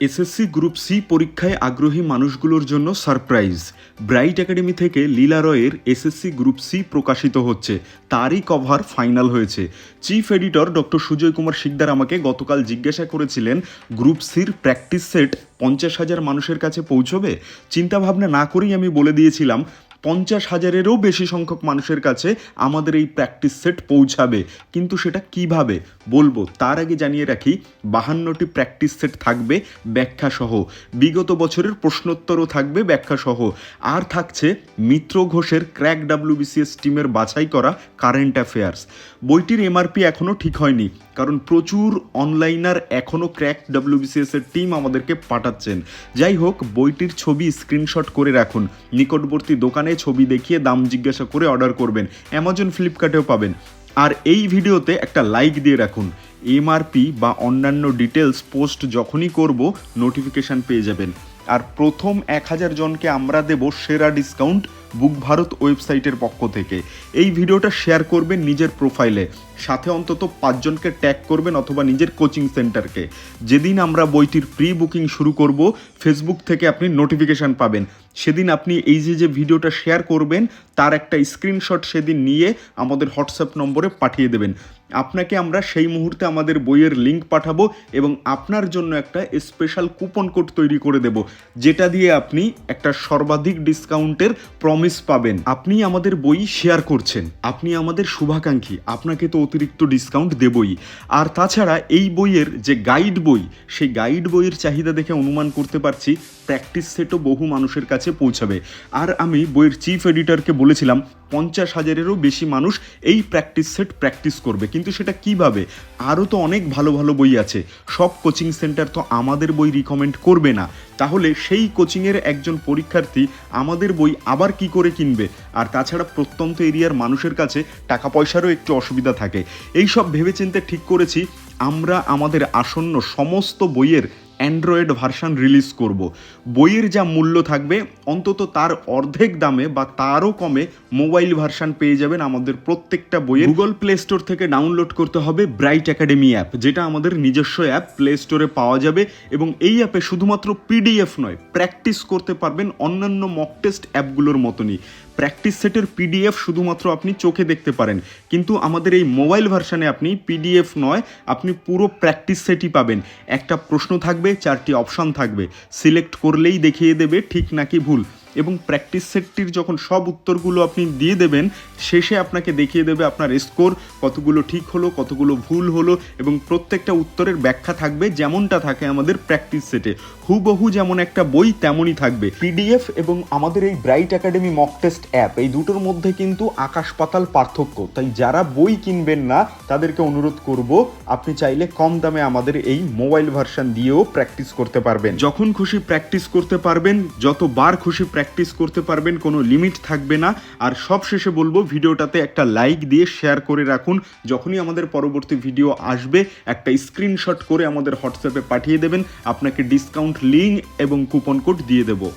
SSC group C পরীক্ষায় আগ্রহী মানুষগুলোর জন্য সারপ্রাইজ ব্রাইট একাডেমি থেকে লীলা রয়ের এসএসসি গ্রুপ সি প্রকাশিত হচ্ছে। তারই কভার ফাইনাল হয়েছে। Chief editor doctor Sujoy Kumar Sikdar আমাকে গতকাল জিজ্ঞাসা করেছিলেন গ্রুপ সির প্র্যাকটিস সেট পঞ্চাশ হাজার মানুষের কাছে পৌঁছবে? চিন্তাভাবনা না করেই আমি বলে দিয়েছিলাম পঞ্চাশ হাজারেরও বেশি সংখ্যক মানুষের কাছে আমাদের এই প্র্যাকটিস সেট পৌঁছাবে। কিন্তু সেটা কীভাবে বলব? তার আগে জানিয়ে রাখি, বাহান্নটি প্র্যাকটিস সেট থাকবে ব্যাখ্যা সহ বিগত বছরের প্রশ্নোত্তরও থাকবে ব্যাখ্যা সহ আর থাকছে মিত্র ঘোষের ক্র্যাক ডাব্লিউবিসিএস টিমের বাছাই করা কারেন্ট অ্যাফেয়ার্স বইটির এমআরপি এখনও ঠিক হয়নি, কারণ প্রচুর অনলাইনার এখনও ক্র্যাক ডাব্লিউবিসিএস এর টিম আমাদেরকে পাঠাচ্ছেন। যাই হোক, বইটির ছবি স্ক্রিনশট করে রাখুন। নিকটবর্তী দোকানে ছবি দেখিয়ে দাম জিজ্ঞাসা করে অর্ডার করবেন। অ্যামাজন ফ্লিপকার্টেও পাবেন। আর এই ভিডিওতে একটা লাইক দিয়ে রাখুন। এমআরপি বা অন্যান্য ডিটেলস পোস্ট যখনই করব, নোটিফিকেশান পেয়ে যাবেন। আর প্রথম এক হাজার জনকে আমরা দেব সেরা ডিসকাউন্ট বুক ভারত ওয়েবসাইটের পক্ষ থেকে। এই ভিডিওটা শেয়ার করবেন নিজের প্রোফাইলে। সাথে অন্তত পাঁচজনকে ট্যাগ করবেন অথবা নিজের কোচিং সেন্টারকে। যেদিন আমরা বইটির প্রি বুকিং শুরু করব ফেসবুক থেকে আপনি নোটিফিকেশান পাবেন। সেদিন আপনি এই যে যে ভিডিওটা শেয়ার করবেন, তার একটা স্ক্রিনশট সেদিন নিয়ে আমাদের হোয়াটসঅ্যাপ নম্বরে পাঠিয়ে দেবেন। আপনাকে আমরা সেই মুহূর্তে আমাদের বইয়ের লিঙ্ক পাঠাবো এবং আপনার জন্য একটা স্পেশাল কুপন কোড তৈরি করে দেব, যেটা দিয়ে আপনি একটা সর্বাধিক ডিসকাউন্টের প্রমিস পাবেন। আপনি আমাদের বই শেয়ার করছেন, আপনি আমাদের শুভাকাঙ্ক্ষী, আপনাকে তো অতিরিক্ত ডিসকাউন্ট দেবই। আর তাছাড়া এই বইয়ের যে গাইড বই, সেই গাইড বইয়ের চাহিদা দেখে অনুমান করতে পারছি প্র্যাকটিস সেটও বহু মানুষের কাছে পৌঁছাবে। আর আমি বইয়ের চিফ এডিটরকে বলেছিলাম পঞ্চাশ হাজারেরও বেশি মানুষ এই প্র্যাকটিস সেট প্র্যাকটিস করবে। কিন্তু সেটা কীভাবে? আরও তো অনেক ভালো ভালো বই আছে। সব কোচিং সেন্টার তো আমাদের বই রিকমেন্ড করবে না। তাহলে সেই কোচিংয়ের একজন পরীক্ষার্থী আমাদের বই আবার কি করে কিনবে? আর তাছাড়া প্রত্যন্ত এরিয়ার মানুষের কাছে টাকা পয়সারও একটু অসুবিধা থাকে। এই সব ভেবেচিন্তে ঠিক করেছি, আমরা আমাদের আসন্ন সমস্ত বইয়ের অ্যান্ড্রয়েড ভার্সান রিলিজ করব। বইয়ের যা মূল্য থাকবে, অন্তত তার অর্ধেক দামে বা তারও কমে মোবাইল ভার্সান পেয়ে যাবেন আমাদের প্রত্যেকটা বইয়ে গুগল প্লে স্টোর থেকে ডাউনলোড করতে হবে ব্রাইট একাডেমি অ্যাপ যেটা আমাদের নিজস্ব অ্যাপ প্লে স্টোরে পাওয়া যাবে এবং এই অ্যাপে শুধুমাত্র পিডিএফ নয় প্র্যাকটিস করতে পারবেন অন্যান্য মক টেস্ট অ্যাপগুলোর মতনই। প্র্যাকটিস সেটের পিডিএফ শুধুমাত্র আপনি চোখে দেখতে পারেন, কিন্তু আমাদের এই মোবাইল ভার্সানে আপনি পিডিএফ নয়, আপনি পুরো প্র্যাকটিস সেটই পাবেন। একটা প্রশ্ন থাকবে চারটি অপশান থাকবে। সিলেক্ট করলেই দেখিয়ে দেবে ঠিক নাকি ভুল। এবং প্র্যাকটিস সেটটির যখন সব উত্তরগুলো আপনি দিয়ে দেবেন, শেষে আপনাকে দেখিয়ে দেবে আপনার স্কোর কতগুলো ঠিক হলো, কতগুলো ভুল হলো এবং প্রত্যেকটা উত্তরের ব্যাখ্যা থাকবে যেমনটা থাকে আমাদের প্র্যাকটিস সেটে হুবহু যেমন একটা বই, তেমনই থাকবে। পিডিএফ এবং আমাদের এই bright academy mock test app এই দুটোর মধ্যে কিন্তু আকাশ পাতাল পার্থক্য। তাই যারা বই কিনবেন না, তাদেরকে অনুরোধ করব, আপনি চাইলে কম দামে আমাদের এই মোবাইল ভার্সন দিয়েও প্র্যাকটিস করতে পারবেন। যখন খুশি প্র্যাকটিস করতে পারবেন, যতবার খুশি প্র্যাকটিস করতে পারবেন, কোনো লিমিট থাকবে না। আর সব শেষে বলব, ভিডিওটাতে একটা লাইক দিয়ে শেয়ার করে রাখুন। যখনই আমাদের পরবর্তী ভিডিও আসবে, একটা স্ক্রিনশট করে আমাদের হোয়াটসঅ্যাপে পাঠিয়ে দেবেন। আপনাকে ডিসকাউন্ট লিঙ্ক এবং কুপন কোড দিয়ে দেবো।